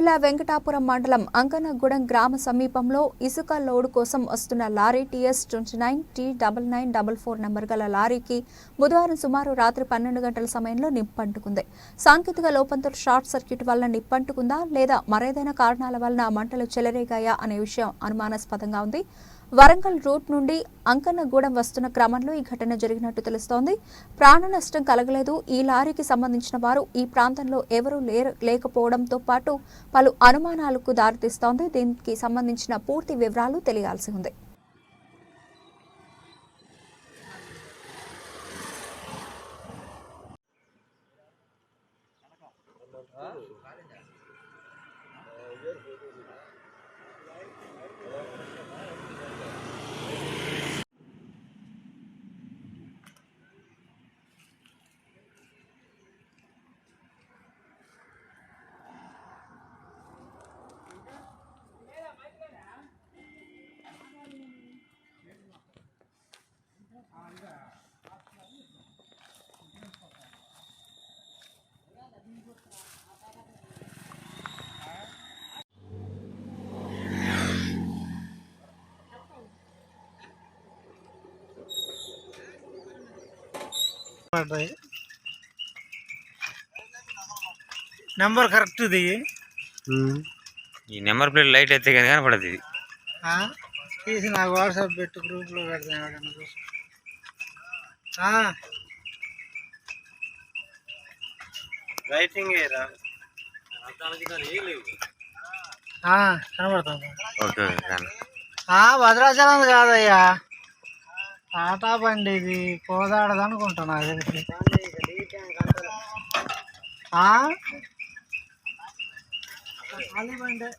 జిల్లా వెంకటాపురం మండలం అంకనగూడెం గ్రామ సమీపంలో ఇసుక లోడు కోసం వస్తున్న lorry TS twenty nine T double nine double four number గల లారీకి బుధవారం సుమారు రాత్రి పన్నెండు గంటల సమయంలో నిప్పంటుకుంది. సాంకేతిక లోపంతో షార్ట్ సర్క్యూట్ వలన నిప్పంటుకుందా లేదా మరేదైనా కారణాల వలన మంటలు చెలరేగాయా అనే విషయం అనుమానాస్పదంగా ఉంది. వరంగల్ రూట్ నుండి అంకన్నగూడెం వస్తున్న క్రమంలో ఈ ఘటన జరిగినట్టు తెలుస్తోంది. ప్రాణ నష్టం కలగలేదు. ఈ లారీకి సంబంధించిన వారు ఈ ప్రాంతంలో ఎవరూ లేరు లేకపోవడంతో పాటు పలు అనుమానాలకు దారితీస్తోంది. దీనికి సంబంధించిన పూర్తి వివరాలు తెలియాల్సి ఉంది. పడ్డాయి నెంబర్ కరెక్ట్ ఇది ఈ నెంబర్ ప్లేట్ లైట్ అయితే కానీ కనపడదు ఇది ఆ? తీసి నాకు వాట్సాప్ పెట్టు గ్రూప్లో పెడతాను. రైటింగ్ కనబడుతుంది భద్రాచలం కాదయ్యా టాటా బండి ఇది కోదాడదు అనుకుంటా నాకు తెలిసి బండే